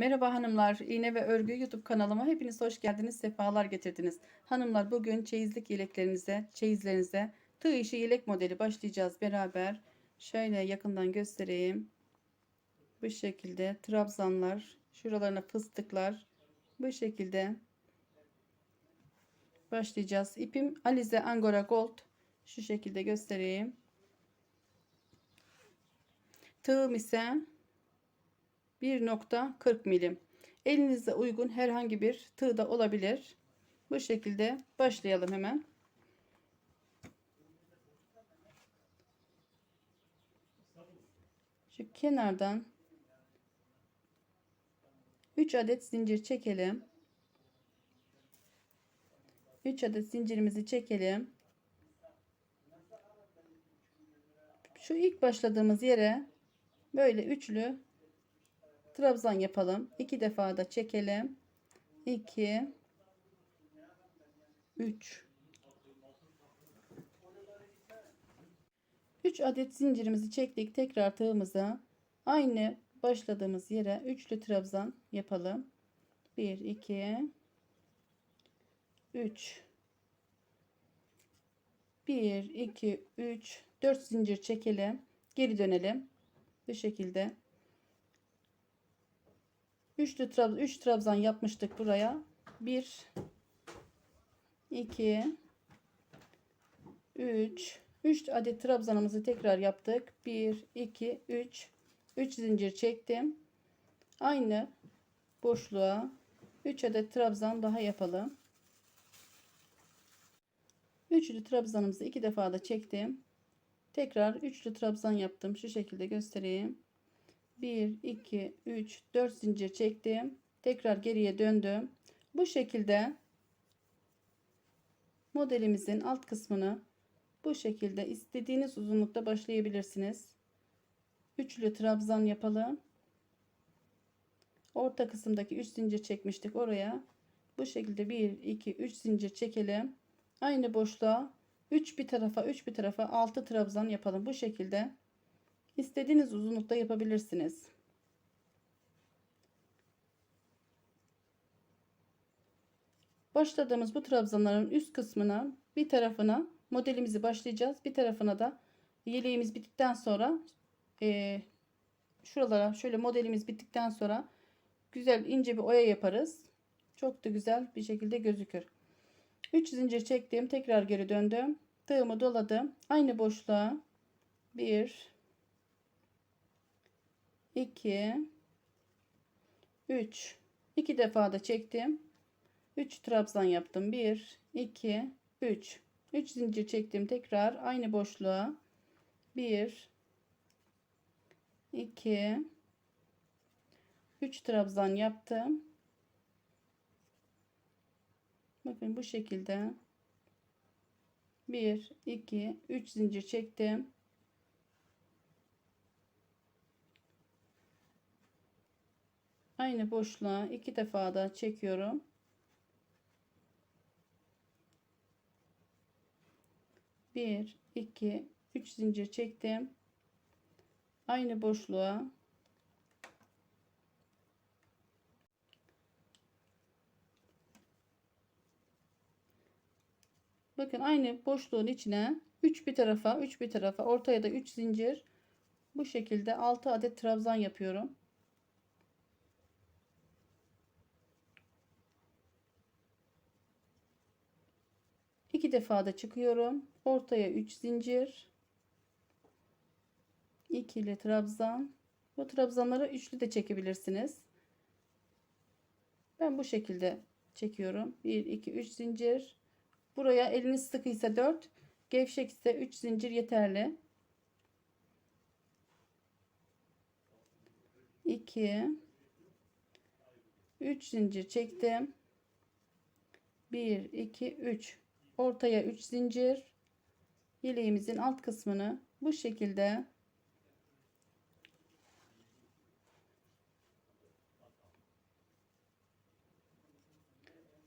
Merhaba hanımlar, İğne ve Örgü YouTube kanalıma hepiniz hoş geldiniz, sefalar getirdiniz. Hanımlar bugün çeyizlik yeleklerinize, çeyizlerinize tığ işi yelek modeli başlayacağız beraber. Şöyle yakından göstereyim. Bu şekilde trabzanlar, şuralarına fıstıklar, bu şekilde başlayacağız. İpim Alize Angora Gold. Şu şekilde göstereyim. Tığım ise 1.40 milim. Elinize uygun herhangi bir tığ da olabilir. Bu şekilde başlayalım hemen. Şu kenardan 3 adet zincir çekelim. 3 adet zincirimizi çekelim. Şu ilk başladığımız yere böyle üçlü trabzan yapalım. İki defa da çekelim. 2 3 3 adet zincirimizi çektik. Tekrar tığımıza aynı başladığımız yere üçlü trabzan yapalım. 1 2 3 1 2 3 4 zincir çekelim. Geri dönelim. Bu şekilde Üçlü trabzan, 3 trabzan yapmıştık buraya. 1 2 3 3 adet trabzanımızı tekrar yaptık. 1 2 3 3 zincir çektim. Aynı boşluğa 3 adet trabzan daha yapalım. Üçlü trabzanımızı iki defa da çektim. Tekrar üçlü trabzan yaptım. Şu şekilde göstereyim. 1 2 3 4 zincir çektim. Tekrar geriye döndüm. Bu şekilde modelimizin alt kısmını bu şekilde istediğiniz uzunlukta başlayabilirsiniz. Üçlü trabzan yapalım. Orta kısımdaki 3 zincir çekmiştik oraya. Bu şekilde 1 2 3 zincir çekelim. Aynı boşluğa 3 bir tarafa 3 bir tarafa 6 trabzan yapalım. Bu şekilde İstediğiniz uzunlukta yapabilirsiniz. Başladığımız bu trabzanların üst kısmına bir tarafına modelimizi başlayacağız. Bir tarafına da yeleğimiz bittikten sonra e, şuralara şöyle modelimiz bittikten sonra güzel ince bir oya yaparız. Çok da güzel bir şekilde gözükür. 3 zincir çektim. Tekrar geri döndüm. Tığımı doladım. Aynı boşluğa 1 2 3 2 defa da çektim. 3 trabzan yaptım. 1 2 3 3 zincir çektim tekrar aynı boşluğa. 1 2 3 trabzan yaptım. Bakın bu şekilde. 1 2 3 zincir çektim aynı boşluğa iki defa da çekiyorum. Bir, iki, üç zincir çektim. Aynı boşluğa Bakın aynı boşluğun içine 3 bir tarafa, 3 bir tarafa, ortaya da 3 zincir. Bu şekilde 6 adet trabzan yapıyorum. İki defa da çıkıyorum. Ortaya 3 zincir. İkili trabzan. Bu trabzanları üçlü de çekebilirsiniz. Ben bu şekilde çekiyorum. 1 2 3 zincir. Buraya eliniz sıkıysa 4 gevşek ise 3 zincir yeterli. 2 3 zincir çektim. 1 2 3 ortaya 3 zincir. Yeleğimizin alt kısmını bu şekilde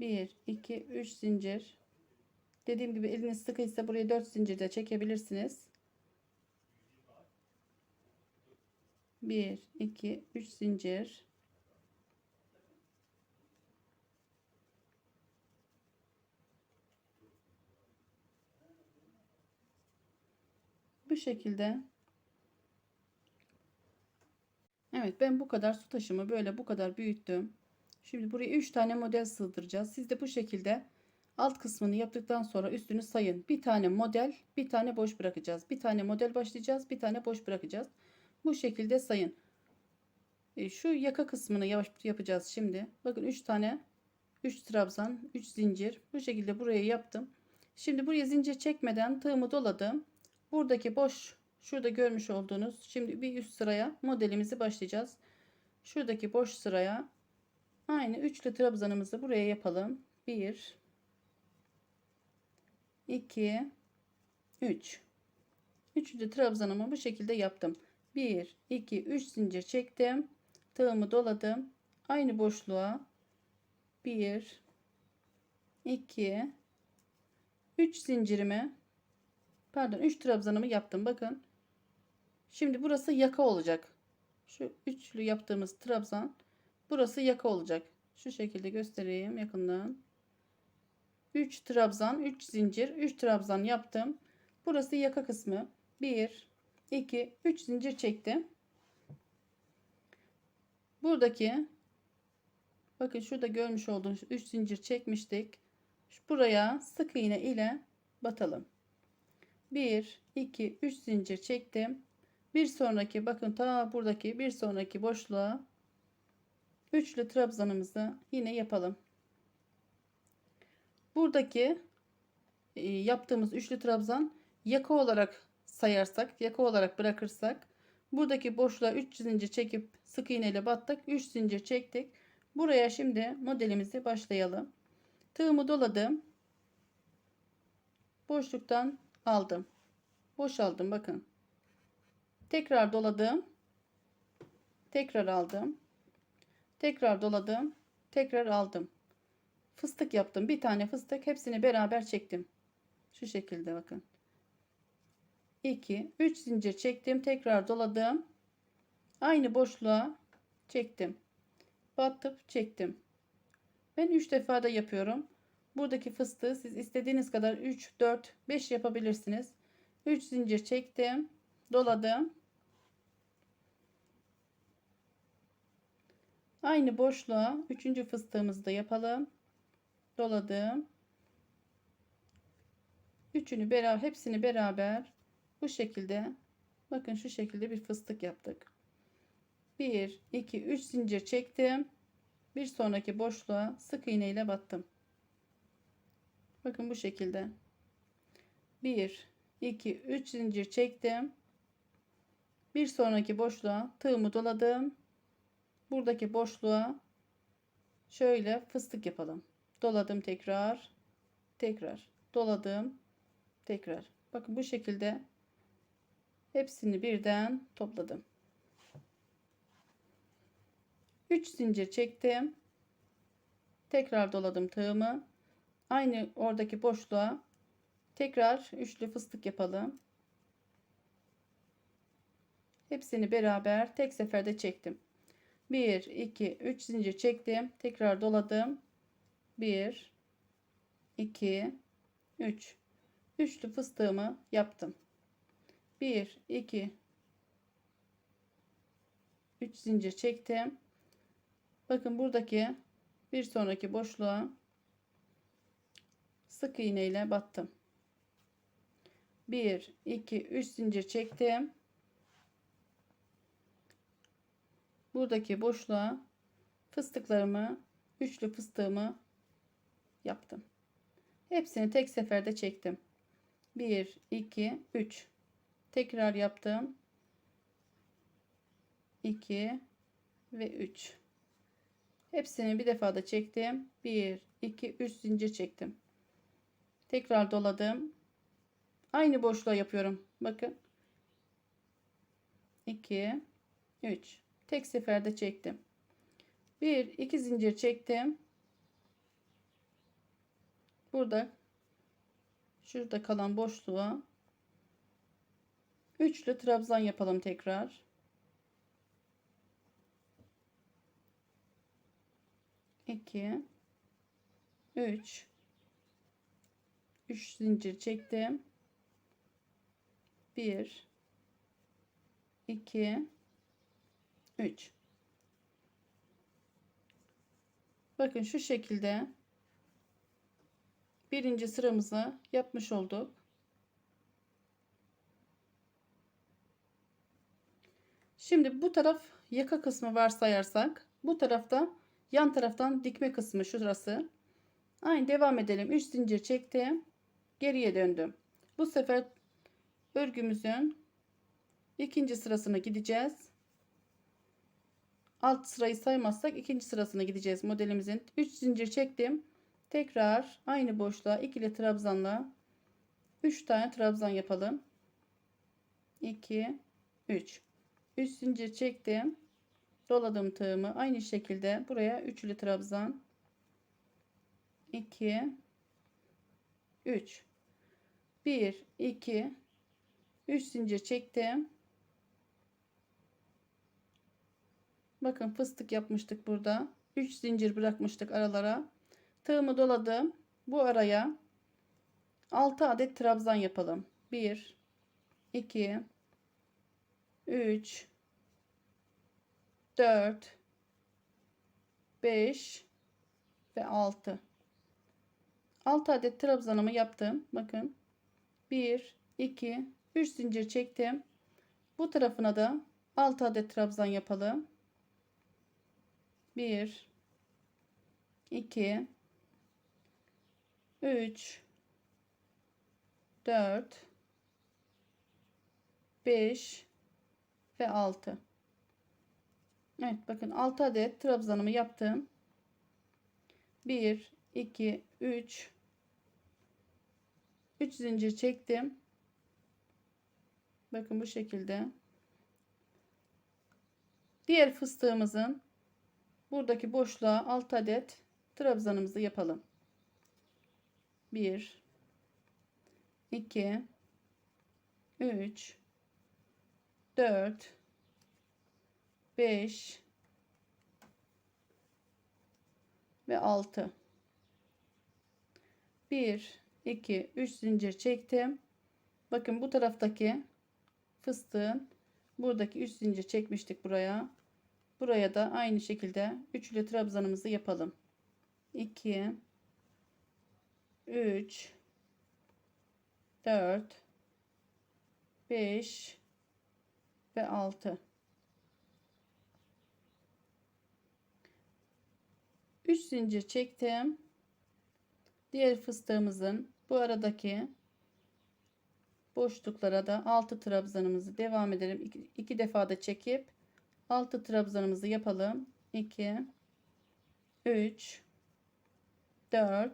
bir iki üç zincir. Dediğim gibi eliniz sıkıysa buraya 4 zincir de çekebilirsiniz. 1 2 3 zincir Bu şekilde. Evet ben bu kadar su taşımı böyle bu kadar büyüttüm. Şimdi buraya 3 tane model sığdıracağız. Siz de bu şekilde alt kısmını yaptıktan sonra üstünü sayın. Bir tane model, bir tane boş bırakacağız. Bir tane model başlayacağız, bir tane boş bırakacağız. Bu şekilde sayın. E, şu yaka kısmını yavaş yapacağız şimdi. Bakın 3 tane 3 trabzan, 3 zincir. Bu şekilde buraya yaptım. Şimdi buraya zincir çekmeden tığımı doladım. Buradaki boş şurada görmüş olduğunuz şimdi bir üst sıraya modelimizi başlayacağız. Şuradaki boş sıraya aynı üçlü trabzanımızı buraya yapalım. 1 2 3 Üçlü trabzanımı bu şekilde yaptım. 1 2 3 zincir çektim. Tığımı doladım. Aynı boşluğa 1 2 3 zincirimi pardon 3 trabzanımı yaptım. Bakın. Şimdi burası yaka olacak. Şu üçlü yaptığımız trabzan burası yaka olacak. Şu şekilde göstereyim yakından. 3 trabzan, 3 zincir, 3 trabzan yaptım. Burası yaka kısmı. 1 2 3 zincir çektim. Buradaki bakın şurada görmüş olduğunuz 3 zincir çekmiştik. Buraya sık iğne ile batalım. 1 2 3 zincir çektim. Bir sonraki bakın ta buradaki bir sonraki boşluğa üçlü trabzanımızı yine yapalım. Buradaki e, yaptığımız üçlü trabzan yaka olarak sayarsak, yaka olarak bırakırsak buradaki boşluğa 3 zincir çekip sık iğne ile battık. 3 zincir çektik. Buraya şimdi modelimizi başlayalım. Tığımı doladım. Boşluktan aldım. Boşaldım bakın. Tekrar doladım. Tekrar aldım. Tekrar doladım. Tekrar aldım. Fıstık yaptım. Bir tane fıstık hepsini beraber çektim. Şu şekilde bakın. 2 3 zincir çektim. Tekrar doladım. Aynı boşluğa çektim. Batıp çektim. Ben 3 defa da yapıyorum. Buradaki fıstığı siz istediğiniz kadar 3, 4, 5 yapabilirsiniz. 3 zincir çektim. Doladım. Aynı boşluğa 3. fıstığımızı da yapalım. Doladım. Üçünü beraber hepsini beraber bu şekilde bakın şu şekilde bir fıstık yaptık. 1 2 3 zincir çektim. Bir sonraki boşluğa sık iğne ile battım. Bakın bu şekilde. 1 2 3 zincir çektim. Bir sonraki boşluğa tığımı doladım. Buradaki boşluğa şöyle fıstık yapalım. Doladım tekrar. Tekrar. Doladım. Tekrar. Bakın bu şekilde hepsini birden topladım. 3 zincir çektim. Tekrar doladım tığımı. Aynı oradaki boşluğa tekrar üçlü fıstık yapalım. Hepsini beraber tek seferde çektim. 1 2 3 zincir çektim. Tekrar doladım. 1 2 3 üçlü fıstığımı yaptım. 1 2 3 zincir çektim. Bakın buradaki bir sonraki boşluğa sık iğne ile battım. 1 2 3 zincir çektim. Buradaki boşluğa fıstıklarımı, üçlü fıstığımı yaptım. Hepsini tek seferde çektim. 1 2 3 tekrar yaptım. 2 ve 3 hepsini bir defada çektim 1 2 3 zincir çektim tekrar doladım. Aynı boşluğa yapıyorum. Bakın. 2 3 tek seferde çektim. 1 2 zincir çektim. Burada şurada kalan boşluğa üçlü trabzan yapalım tekrar. 2 3 3 zincir çektim 1 2 3 Bakın şu şekilde birinci sıramızı yapmış olduk. Şimdi bu taraf yaka kısmı varsayarsak bu tarafta yan taraftan dikme kısmı şurası. Aynı devam edelim. 3 zincir çektim. Geriye döndüm. Bu sefer örgümüzün ikinci sırasına gideceğiz. Alt sırayı saymazsak ikinci sırasına gideceğiz modelimizin. 3 zincir çektim. Tekrar aynı boşluğa ikili trabzanla 3 tane trabzan yapalım. 2 3 3 zincir çektim. Doladım tığımı aynı şekilde buraya üçlü trabzan 2 3 1 2 3 zincir çektim. Bakın fıstık yapmıştık burada. 3 zincir bırakmıştık aralara. Tığımı doladım. Bu araya 6 adet trabzan yapalım. 1 2 3 4 5 ve 6 6 adet trabzanımı yaptım. Bakın 1 2 3 zincir çektim. Bu tarafına da 6 adet trabzan yapalım. 1 2 3 4 5 ve 6 Evet bakın 6 adet trabzanımı yaptım 1 2 3 3 zincir çektim. Bakın bu şekilde. Diğer fıstığımızın buradaki boşluğa 6 adet trabzanımızı yapalım. 1 2 3 4 5 ve 6 1 2 3 zincir çektim. Bakın bu taraftaki fıstığın buradaki 3 zincir çekmiştik buraya. Buraya da aynı şekilde üçlü trabzanımızı yapalım. 2 3 4 5 ve 6 3 zincir çektim. Diğer fıstığımızın bu aradaki boşluklara da 6 trabzanımızı devam edelim. 2 defa da çekip 6 trabzanımızı yapalım. 2 3 4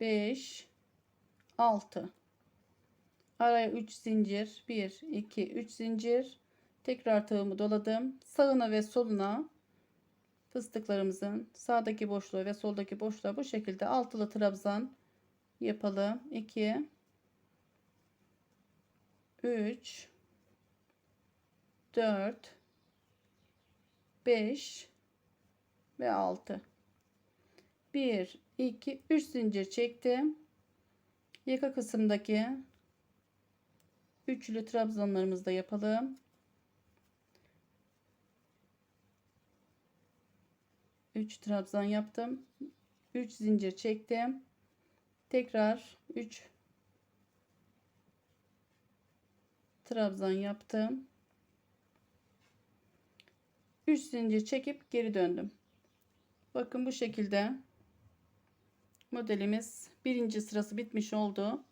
5 6 araya 3 zincir. 1 2 3 zincir. Tekrar tığımı doladım. Sağına ve soluna fıstıklarımızın sağdaki boşluğu ve soldaki boşluğa bu şekilde altılı trabzan yapalım. 2 3 4 5 ve 6 1 2 3 zincir çektim. Yaka kısımdaki üçlü trabzanlarımızı da yapalım. 3 trabzan yaptım. 3 zincir çektim tekrar 3 trabzan yaptım. 3 zincir çekip geri döndüm. Bakın bu şekilde modelimiz birinci sırası bitmiş oldu.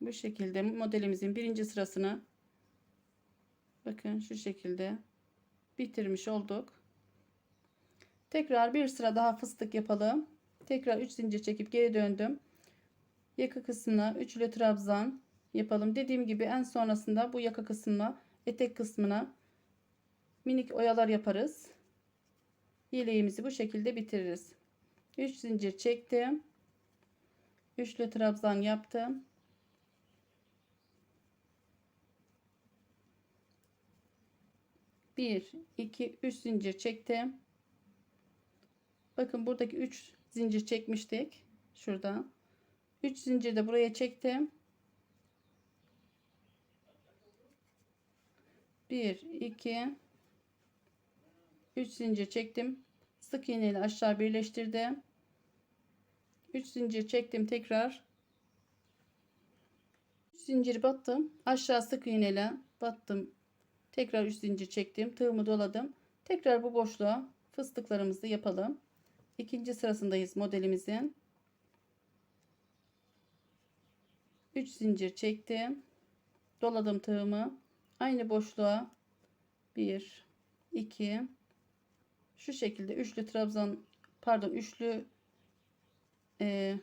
Bu şekilde modelimizin birinci sırasını bakın şu şekilde bitirmiş olduk. Tekrar bir sıra daha fıstık yapalım tekrar 3 zincir çekip geri döndüm. Yaka kısmına üçlü trabzan yapalım. Dediğim gibi en sonrasında bu yaka kısmına etek kısmına minik oyalar yaparız. Yeleğimizi bu şekilde bitiririz. 3 zincir çektim. Üçlü trabzan yaptım. Bir iki üç zincir çektim. Bakın buradaki 3 zincir çekmiştik şurada 3 zincir de buraya çektim 1 2 3 zincir çektim. Sık iğne ile aşağı birleştirdim. 3 zincir çektim tekrar. 3 zincir battım. Aşağı sık iğne ile battım. Tekrar 3 zincir çektim. Tığımı doladım. Tekrar bu boşluğa fıstıklarımızı yapalım. İkinci sırasındayız modelimizin. 3 zincir çektim. Doladım tığımı. Aynı boşluğa 1 2 şu şekilde üçlü trabzan pardon üçlü e,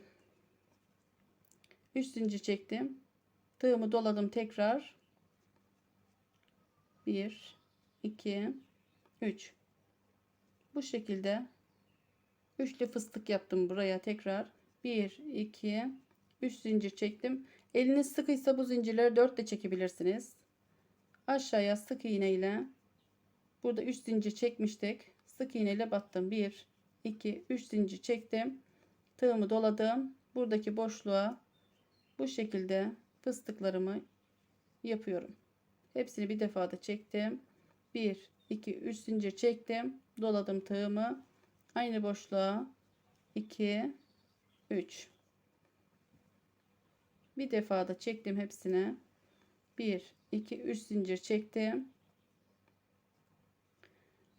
3 zincir çektim. Tığımı doladım tekrar. 1 2 3 Bu şekilde üçlü fıstık yaptım buraya tekrar. 1 2 3 zincir çektim. Eliniz sıkıysa bu zincirleri 4 de çekebilirsiniz. Aşağıya sık iğne ile burada 3 zincir çekmiştik. Sık iğne ile battım. 1 2 3 zincir çektim. Tığımı doladım. Buradaki boşluğa bu şekilde fıstıklarımı yapıyorum. Hepsini bir defada çektim. 1 2 3 zincir çektim. Doladım tığımı. Aynı boşluğa 2 3 bir defada çektim hepsine. 1 2 3 zincir çektim.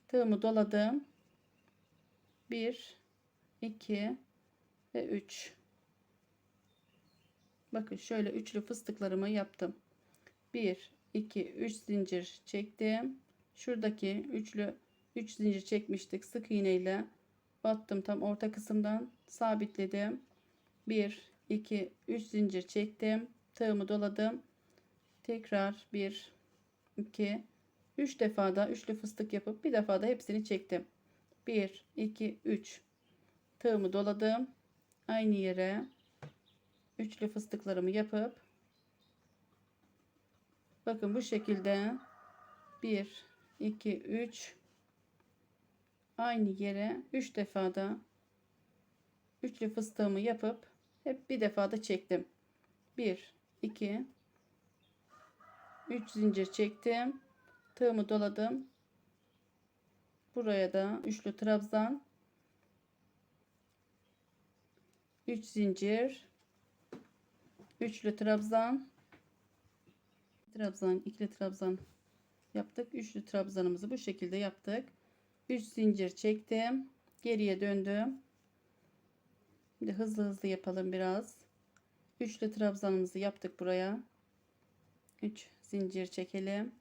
Tığımı doladım. 1 2 ve 3 Bakın şöyle üçlü fıstıklarımı yaptım. 1 2 3 zincir çektim. Şuradaki üçlü 3 zincir çekmiştik. Sık iğne ile battım tam orta kısımdan sabitledim. 1 2 3 zincir çektim. Tığımı doladım. Tekrar 1 2 3 defa da üçlü fıstık yapıp bir defa da hepsini çektim. 1 2 3 tığımı doladım. Aynı yere üçlü fıstıklarımı yapıp bakın bu şekilde 1 2 3 aynı yere 3 defa da üçlü fıstığımı yapıp hep bir defa da çektim. 1 2 3 zincir çektim. Tığımı doladım. Buraya da üçlü trabzan. 3 zincir. Üçlü trabzan. Trabzan ikili trabzan yaptık. Üçlü trabzanımızı bu şekilde yaptık 3 zincir çektim. Geriye döndüm. Şimdi hızlı hızlı yapalım biraz. Üçlü trabzanımızı yaptık buraya. 3 zincir çekelim.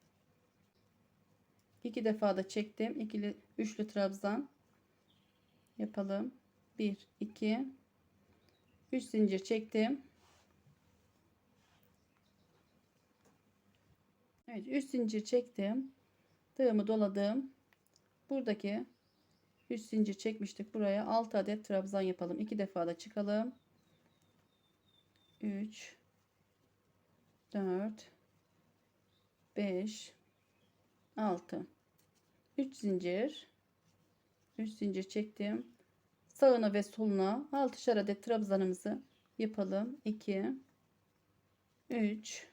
İki defa da çektim. İkili üçlü trabzan yapalım. 1 2 3 zincir çektim. Evet 3 zincir çektim. Tığımı doladım. Buradaki 3 zincir çekmiştik buraya 6 adet trabzan yapalım. 2 defa da çıkalım. 3 4 5 6 3 zincir 3 zincir çektim. Sağına ve soluna 6'şer adet trabzanımızı yapalım. 2 3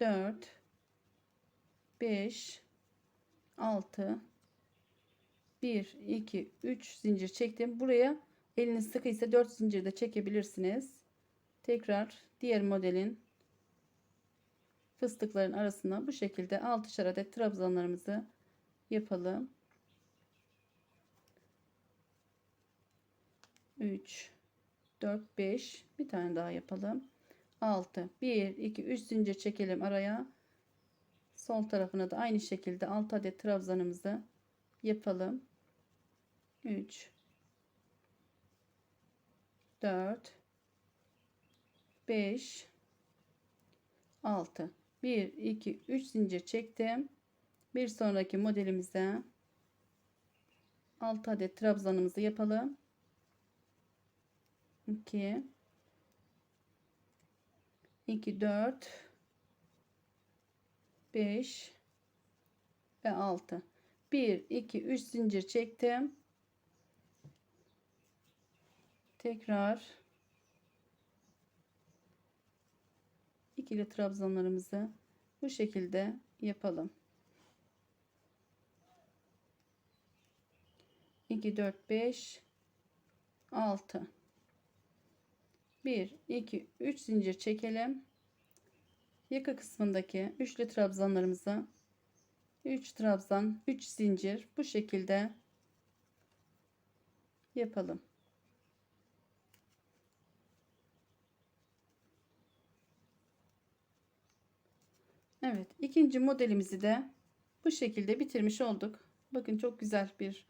4 5 6 1 2 3 zincir çektim. Buraya eliniz sıkıysa 4 zincir de çekebilirsiniz. Tekrar diğer modelin fıstıkların arasına bu şekilde 6'şer adet trabzanlarımızı yapalım. 3 4 5 bir tane daha yapalım. 6 1 2 3 zincir çekelim araya sol tarafına da aynı şekilde 6 adet trabzanımızı yapalım. 3 4 5 6 1 2 3 zincir çektim. Bir sonraki modelimize 6 adet trabzanımızı yapalım. 2 2 4 5 ve 6 1 2 3 zincir çektim tekrar ikili trabzanlarımızı bu şekilde yapalım. 2 4 5 6 1 2 3 zincir çekelim. Yaka kısmındaki üçlü trabzanlarımızı 3 trabzan 3 zincir bu şekilde yapalım. Evet, ikinci modelimizi de bu şekilde bitirmiş olduk. Bakın çok güzel bir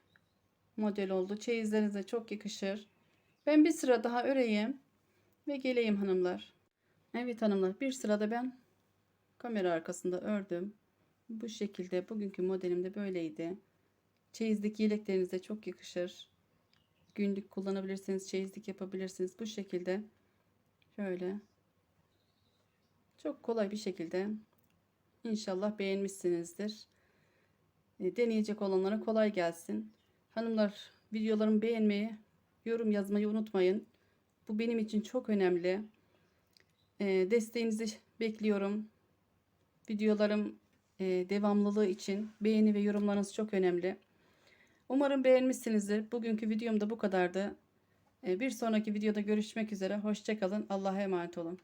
model oldu. Çeyizlerinize çok yakışır. Ben bir sıra daha öreyim ve geleyim hanımlar. Evet hanımlar, bir sırada ben kamera arkasında ördüm. Bu şekilde bugünkü modelim de böyleydi. Çeyizlik yeleklerinize çok yakışır. Günlük kullanabilirsiniz, çeyizlik yapabilirsiniz. Bu şekilde şöyle çok kolay bir şekilde İnşallah beğenmişsinizdir. E, Deneyecek olanlara kolay gelsin. Hanımlar videolarımı beğenmeyi, yorum yazmayı unutmayın. Bu benim için çok önemli. E, Desteğinizi bekliyorum. Videolarım e, devamlılığı için beğeni ve yorumlarınız çok önemli. Umarım beğenmişsinizdir. Bugünkü videom da bu kadardı. E, Bir sonraki videoda görüşmek üzere. Hoşçakalın. Allah'a emanet olun.